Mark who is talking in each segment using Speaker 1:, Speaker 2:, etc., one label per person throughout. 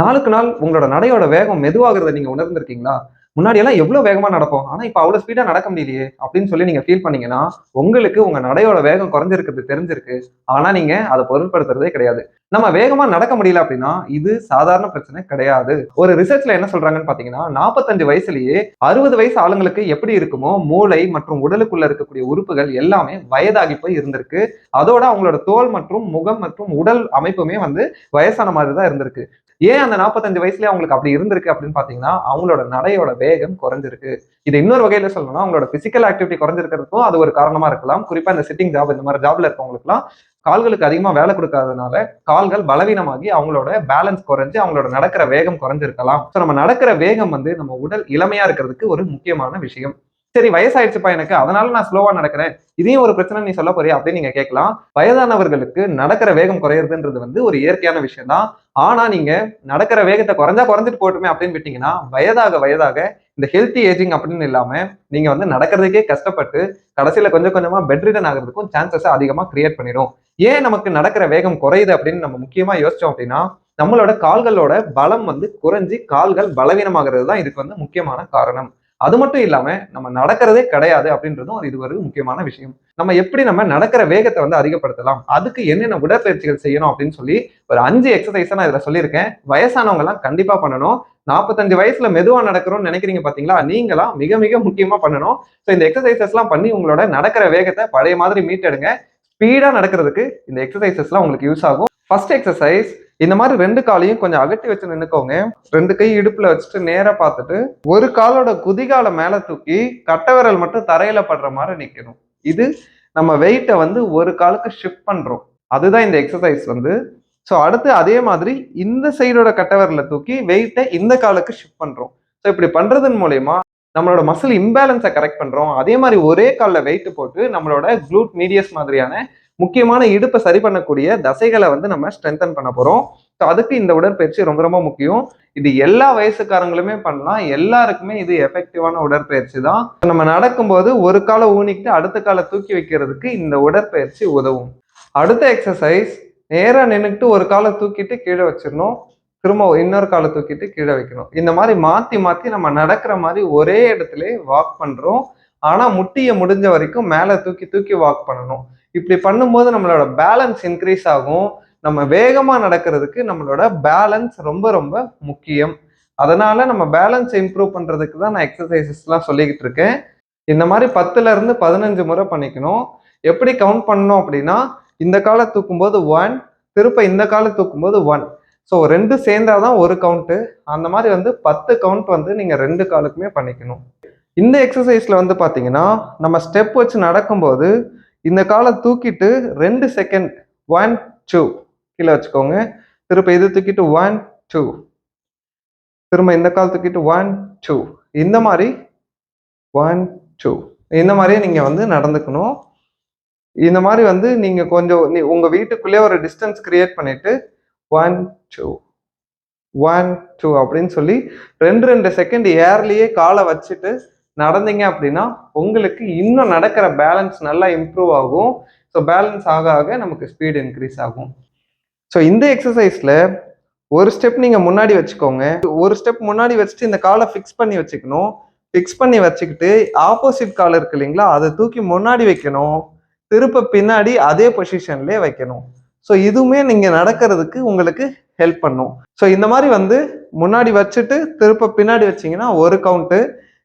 Speaker 1: நாளுக்கு நாள் உங்களோட நடையோட வேகம் மெதுவாகிறத நீங்க உணர்ந்திருக்கீங்களா? முன்னாடி எல்லாம் எவ்வளவு வேகமா நடப்போம்? ஆனா இப்ப அவ்வளவு ஸ்பீடா நடக்க முடியலையே அப்படின்னு சொல்லி நீங்க ஃபீல் பண்ணீங்கன்னா உங்களுக்கு உங்க நடையோட வேகம் குறைஞ்சிருக்கிறது தெரிஞ்சிருக்கு. ஆனா நீங்க அதை பொருட்படுத்துறதே கிடையாது. நம்ம வேகமா நடக்க முடியல அப்படின்னா இது சாதாரண பிரச்சனை கிடையாது. ஒரு ரிசர்ச்ல என்ன சொல்றாங்கன்னு பாத்தீங்கன்னா நாற்பத்தஞ்சு வயசுலயே அறுபது வயசு ஆளுங்களுக்கு எப்படி இருக்குமோ மூளை மற்றும் உடலுக்குள்ள இருக்கக்கூடிய உறுப்புகள் எல்லாமே வயதாகி போய் இருந்திருக்கு. அதோட அவங்களோட தோல் மற்றும் முகம் மற்றும் உடல் அமைப்புமே வந்து வயசான மாதிரி தான் இருந்திருக்கு. ஏன் அந்த நாற்பத்தஞ்சு வயசுலயே அவங்களுக்கு அப்படி இருந்திருக்கு அப்படின்னு பாத்தீங்கன்னா அவங்களோட நடையோட வேகம் குறைஞ்சிருக்கு. இது இன்னொரு வகையில சொல்லணும்னா அவங்களோட பிசிக்கல் ஆக்டிவிட்டி குறைஞ்சிருக்கிறதுக்கும் அது ஒரு காரணமா இருக்கலாம். குறிப்பா இந்த சிட்டிங் ஜாப் இந்த மாதிரி ஜாப்ல இருக்கவங்களுக்குலாம் கால்களுக்கு அதிகமா வேலை கொடுக்காதனால கால்கள் பலவீனமாகி அவங்களோட பேலன்ஸ் குறைஞ்சு அவங்களோட நடக்கிற வேகம் குறைஞ்சிருக்கலாம். ஸோ நம்ம நடக்கிற வேகம் வந்து நம்ம உடல் இளமையா இருக்கிறதுக்கு ஒரு முக்கியமான விஷயம். சரி வயசாயிடுச்சுப்பா எனக்கு. அதனால நான் ஸ்லோவா நடக்கிறேன். இதையும் ஒரு பிரச்சனை நீ சொல்ல போறியா? அப்படின்னு நீங்க கேட்கலாம். வயதானவர்களுக்கு நடக்கிற வேகம் குறையிறதுன்றது வந்து ஒரு இயற்கையான விஷயம் தான் ஆனா நீங்க நடக்கிற வேகத்தை குறைஞ்சா குறைஞ்சிட்டு போட்டுமே அப்படின்னு விட்டீங்கன்னா வயதாக வயதாக இந்த ஹெல்த்தி ஏஜிங் அப்படின்னு இல்லாம நீங்க வந்து நடக்கிறதுக்கே கஷ்டப்பட்டு கடைசியில கொஞ்சம் கொஞ்சமா பெட்ரிடன் ஆகிறதுக்கும் சான்சஸ் அதிகமா கிரியேட் பண்ணிடும் ஏன் நமக்கு நடக்கிற வேகம் குறையுது அப்படின்னு நம்ம முக்கியமா யோசிச்சோம் அப்படின்னா நம்மளோட கால்களோட பலம் வந்து குறைஞ்சி கால்கள் பலவீனமாகிறது தான் இதுக்கு வந்து முக்கியமான காரணம். அது மட்டும் இல்லாம நம்ம நடக்கிறதே கிடையாது அப்படின்றதும் இது ஒரு முக்கியமான விஷயம். நம்ம எப்படி நம்ம நடக்கிற வேகத்தை வந்து அதிகப்படுத்தலாம்? அதுக்கு என்னென்ன உடற்பயிற்சிகள் செய்யணும் அப்படின்னு சொல்லி ஒரு அஞ்சு எக்ஸசைஸ் நான் இதுல சொல்லியிருக்கேன். வயசானவங்க எல்லாம் கண்டிப்பா பண்ணணும். நாற்பத்தஞ்சு வயசுல மெதுவா நடக்கிறோம்னு நினைக்கிறீங்க பாத்தீங்களா? நீங்களாம் மிக மிக முக்கியமா பண்ணணும். ஸோ இந்த எக்ஸசைசஸ் எல்லாம் பண்ணி உங்களோட நடக்கிற வேகத்தை பழைய மாதிரி மீட்டெடுங்க. ஸ்பீடா நடக்கிறதுக்கு இந்த எக்ஸசைசஸ்லாம் உங்களுக்கு யூஸ் ஆகும். ஃபர்ஸ்ட் எக்ஸசைஸ் இந்த மாதிரி ரெண்டு காலையும் கொஞ்சம் அகட்டி வச்சு நின்னுக்கோங்க. ரெண்டு கை இடுப்புல வச்சுட்டு நேரா பார்த்துட்டு ஒரு காலோட குதிகால மேல தூக்கி கட்டை விரல் மட்டும் தரையில படுற மாதிரி நிக்கணும். இது நம்ம வெயிட்டை வந்து ஒரு காலுக்கு ஷிஃப்ட் பண்றோம். அதுதான் இந்த எக்ஸசைஸ் வந்து. ஸோ அடுத்து அதே மாதிரி இந்த சைடோட கட்டை விரலை தூக்கி வெயிட்டை இந்த காலுக்கு ஷிஃப்ட் பண்றோம். ஸோ இப்படி பண்றதன் மூலயமா நம்மளோட மசில் இம்பேலன்ஸை கரெக்ட் பண்றோம். அதே மாதிரி ஒரே காலில் வெயிட் போட்டு நம்மளோட க்ளூட் மீடியஸ் மாதிரியான முக்கியமான இடுப்பை சரி பண்ணக்கூடிய தசைகளை வந்து நம்ம ஸ்ட்ரென்தன் பண்ண போறோம். ஸோ அதுக்கு இந்த உடற்பயிற்சி ரொம்ப ரொம்ப முக்கியம். இது எல்லா வயசுக்காரங்களுமே பண்ணலாம். எல்லாருக்குமே இது எஃபெக்டிவான உடற்பயிற்சி தான். நம்ம நடக்கும்போது ஒரு காலை ஊனிக்கிட்டு அடுத்த காலை தூக்கி வைக்கிறதுக்கு இந்த உடற்பயிற்சி உதவும். அடுத்த எக்ஸசைஸ் நேராக நின்றுக்கிட்டு ஒரு காலை தூக்கிட்டு கீழே வச்சிடணும். திரும்ப இன்னொரு காலை தூக்கிட்டு கீழே வைக்கணும். இந்த மாதிரி மாற்றி மாற்றி நம்ம நடக்கிற மாதிரி ஒரே இடத்துல வாக் பண்ணுறோம் ஆனால் முட்டியை முடிஞ்ச வரைக்கும் மேலே தூக்கி தூக்கி வாக் பண்ணணும். இப்படி பண்ணும்போது நம்மளோட பேலன்ஸ் இன்க்ரீஸ் ஆகும். நம்ம வேகமாக நடக்கிறதுக்கு நம்மளோட பேலன்ஸ் ரொம்ப ரொம்ப முக்கியம். அதனால நம்ம பேலன்ஸ் இம்ப்ரூவ் பண்ணுறதுக்கு தான் நான் எக்ஸசைசஸ்லாம் சொல்லிக்கிட்டு இருக்கேன். இந்த மாதிரி பத்துலேருந்து பதினஞ்சு முறை பண்ணிக்கணும். எப்படி கவுண்ட் பண்ணணும் அப்படின்னா இந்த காலை தூக்கும்போது ஒன் திருப்ப இந்த காலை தூக்கும்போது ஒன் ஸோ ரெண்டு சேர்ந்தாதான் ஒரு கவுண்ட்டு அந்த மாதிரி வந்து பத்து கவுண்ட் வந்து நீங்கள் ரெண்டு காலுக்குமே பண்ணிக்கணும். இந்த எக்ஸசைஸில் வந்து பார்த்தீங்கன்னா நம்ம ஸ்டெப் வச்சு நடக்கும்போது இந்த காலை தூக்கிட்டு ரெண்டு செகண்ட் ஒன் டூ கீழே வச்சுக்கோங்க. திரும்ப இது தூக்கிட்டு ஒன் டூ திரும்ப இந்த கால் தூக்கிட்டு ஒன் டூ இந்த மாதிரி ஒன் டூ இந்த மாதிரியே நீங்கள் வந்து நடந்துக்கணும். இந்த மாதிரி வந்து நீங்கள் கொஞ்சம் நீ உங்கள் வீட்டுக்குள்ளேயே ஒரு டிஸ்டன்ஸ் கிரியேட் பண்ணிட்டு ஒன் டூ ஒன் டூ அப்படின்னு சொல்லி ரெண்டு ரெண்டு செகண்ட் ஏர்லேயே காலை வச்சுட்டு நடந்தீங்க அப்படின்னா உங்களுக்கு இன்னும் நடக்கிற பேலன்ஸ் நல்லா இம்ப்ரூவ் ஆகும். ஸோ பேலன்ஸ் ஆக ஆக நமக்கு ஸ்பீடு இன்க்ரீஸ் ஆகும். ஸோ இந்த எக்ஸசைஸில் ஒரு ஸ்டெப் நீங்கள் முன்னாடி வச்சுக்கோங்க. ஒரு ஸ்டெப் முன்னாடி வச்சுட்டு இந்த காலை ஃபிக்ஸ் பண்ணி வச்சுக்கணும். ஃபிக்ஸ் பண்ணி வச்சுக்கிட்டு ஆப்போசிட் கால் இருக்கு இல்லைங்களா? அதை தூக்கி முன்னாடி வைக்கணும். திருப்ப பின்னாடி அதே பொசிஷன்லேயே வைக்கணும். ஸோ இதுவுமே நீங்கள் நடக்கிறதுக்கு உங்களுக்கு ஹெல்ப் பண்ணும். ஸோ இந்த மாதிரி வந்து முன்னாடி வச்சுட்டு திருப்ப பின்னாடி வச்சீங்கன்னா ஒரு கவுண்ட்டு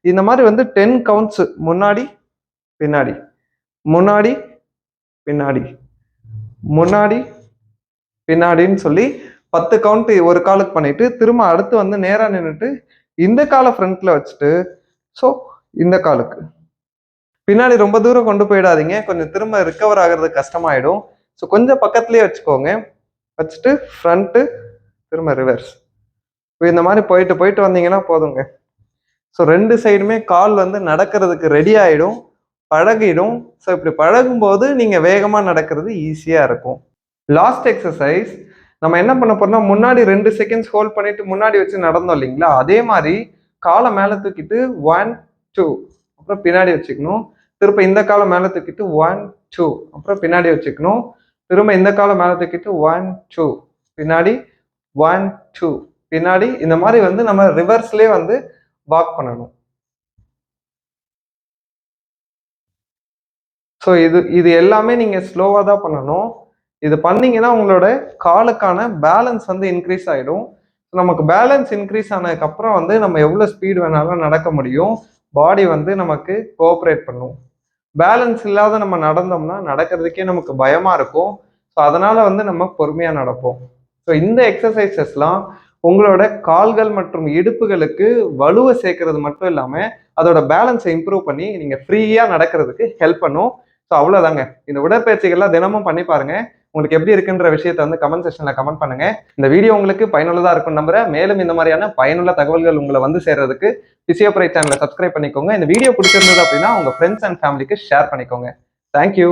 Speaker 1: இந்த மாதிரி வந்து டென் கவுண்ட்ஸ் முன்னாடி பின்னாடி. முன்னாடி பின்னாடி. முன்னாடி பின்னாடின்னு சொல்லி பத்து கவுண்ட் ஒரு காலுக்கு பண்ணிட்டு திரும்ப அடுத்து வந்து நேராக நின்றுட்டு இந்த காலை ஃப்ரண்ட்ல வச்சுட்டு ஸோ இந்த காலுக்கு பின்னாடி ரொம்ப தூரம் கொண்டு போயிடாதீங்க. கொஞ்சம் திரும்ப ரிக்கவர் ஆகிறது கஷ்டமாயிடும். ஸோ கொஞ்சம் பக்கத்துலேயே வச்சுக்கோங்க. வச்சுட்டு ஃப்ரண்ட்டு திரும்ப ரிவர்ஸ் இந்த மாதிரி போயிட்டு போயிட்டு வந்தீங்கன்னா போதுங்க. ஸோ ரெண்டு சைடுமே கால் வந்து நடக்கிறதுக்கு ரெடி ஆகிடும் பழகிடும். ஸோ இப்படி பழகும்போது நீங்கள் வேகமாக நடக்கிறது ஈஸியாக இருக்கும். லாஸ்ட் எக்ஸசைஸ் நம்ம என்ன பண்ண போறோம்னா முன்னாடி ரெண்டு செகண்ட்ஸ் ஹோல்ட் பண்ணிட்டு முன்னாடி வச்சு நடந்தோம் இல்லைங்களா? அதே மாதிரி காலை மேலே தூக்கிட்டு ஒன் டூ அப்புறம் பின்னாடி வச்சுக்கணும். திரும்ப இந்த காலை மேலே தூக்கிட்டு ஒன் டூ அப்புறம் பின்னாடி வச்சுக்கணும். திரும்ப இந்த காலை மேலே தூக்கிட்டு ஒன் டூ பின்னாடி ஒன் டூ பின்னாடி இந்த மாதிரி வந்து நம்ம ரிவர்ஸ்லேயே வந்து வாக் பண்ணணும். ஸோ இது இது எல்லாமே நீங்கள் ஸ்லோவாக தான் பண்ணணும். இது பண்ணீங்கன்னா உங்களோட காலுக்கான பேலன்ஸ் வந்து இன்க்ரீஸ் ஆகிடும் நமக்கு பேலன்ஸ் இன்க்ரீஸ் ஆனதுக்கப்புறம் வந்து நம்ம எவ்வளோ ஸ்பீடு வேணாலும் நடக்க முடியும். பாடி வந்து நமக்கு கோஆப்ரேட் பண்ணும். பேலன்ஸ் இல்லாத நம்ம நடந்தோம்னா நடக்கிறதுக்கே நமக்கு பயமாக இருக்கும். ஸோ அதனால் வந்து நம்ம பொறுமையாக நடப்போம். ஸோ இந்த எக்ஸசைசஸ்லாம் உங்களோட கால்கள் மற்றும் இடுப்புகளுக்கு வலுவை சேர்க்கறது மட்டும் இல்லாமல் அதோட பேலன்ஸை இம்ப்ரூவ் பண்ணி நீங்கள் ஃப்ரீயாக நடக்கிறதுக்கு ஹெல்ப் பண்ணும். ஸோ அவ்வளோதாங்க இந்த உடற்பயிற்சிகள்லாம் தினமும் பண்ணி பாருங்க. உங்களுக்கு எப்படி இருக்குன்ற விஷயத்த வந்து கமெண்ட் செக்ஷனில் கமெண்ட் பண்ணுங்க. இந்த வீடியோ உங்களுக்கு பயனுள்ளதாக இருக்கும் நம்புறேன். மேலும் இந்த மாதிரியான பயனுள்ள தகவல்கள் உங்களை வந்து சேர்றதுக்கு பிசியோபிரை சேனலை சப்ஸ்கிரைப் பண்ணிக்கோங்க. இந்த வீடியோ பிடிச்சிருந்தது அப்படின்னா உங்கள் ஃப்ரெண்ட்ஸ் அண்ட் ஃபேமிலிக்கு ஷேர் பண்ணிக்கோங்க. Thank you